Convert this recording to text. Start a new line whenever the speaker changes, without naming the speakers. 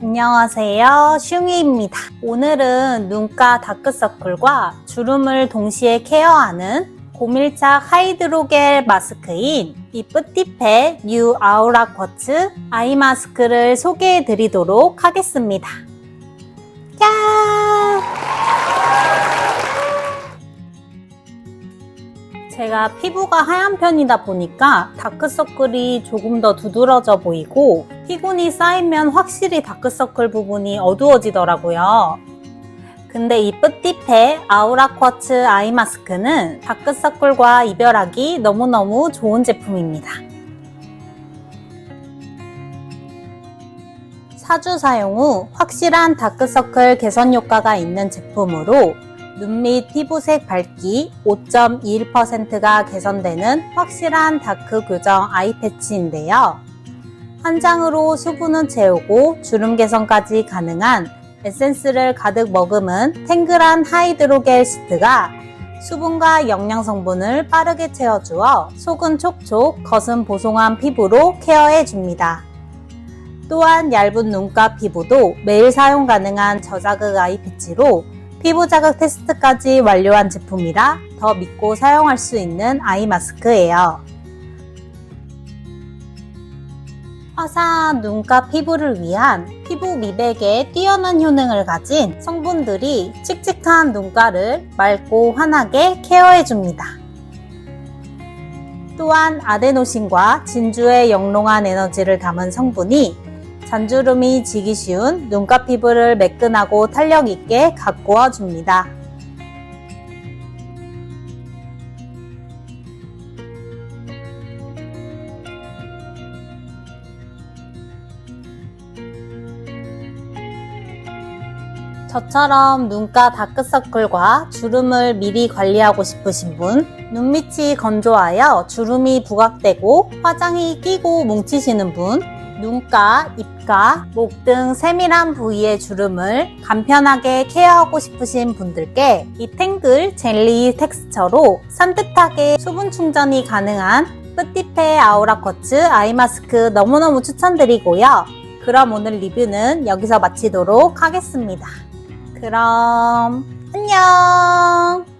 안녕하세요. 슝이입니다. 오늘은 눈가 다크서클과 주름을 동시에 케어하는 고밀착 하이드로겔 마스크인 이쁘티페 뉴 아우라 쿼츠 아이 마스크를 소개해 드리도록 하겠습니다. 야! 제가 피부가 하얀 편이다 보니까 다크서클이 조금 더 두드러져 보이고 피곤이 쌓이면 확실히 다크서클 부분이 어두워지더라고요. 근데 이 뿌띠페 아우라 쿼츠 아이 마스크는 다크서클과 이별하기 너무너무 좋은 제품입니다. 4주 사용 후 확실한 다크서클 개선 효과가 있는 제품으로 눈 및 피부색 밝기 5.21%가 개선되는 확실한 다크 교정 아이 패치인데요. 한 장으로 수분은 채우고 주름 개선까지 가능한 에센스를 가득 머금은 탱글한 하이드로겔 시트가 수분과 영양 성분을 빠르게 채워주어 속은 촉촉, 겉은 보송한 피부로 케어해줍니다. 또한 얇은 눈가 피부도 매일 사용 가능한 저자극 아이 패치로 피부 자극 테스트까지 완료한 제품이라 더 믿고 사용할 수 있는 아이 마스크예요. 화사한 눈가 피부를 위한 피부 미백에 뛰어난 효능을 가진 성분들이 칙칙한 눈가를 맑고 환하게 케어해줍니다. 또한 아데노신과 진주의 영롱한 에너지를 담은 성분이 잔주름이 지기 쉬운 눈가 피부를 매끈하고 탄력 있게 가꾸어 줍니다. 저처럼 눈가 다크서클과 주름을 미리 관리하고 싶으신 분, 눈밑이 건조하여 주름이 부각되고 화장이 끼고 뭉치시는 분, 눈가, 입가, 목 등 세밀한 부위의 주름을 간편하게 케어하고 싶으신 분들께 이 탱글 젤리 텍스처로 산뜻하게 수분 충전이 가능한 뿌띠페 아우라 쿼츠 아이 마스크 너무너무 추천드리고요. 그럼 오늘 리뷰는 여기서 마치도록 하겠습니다. 그럼 안녕!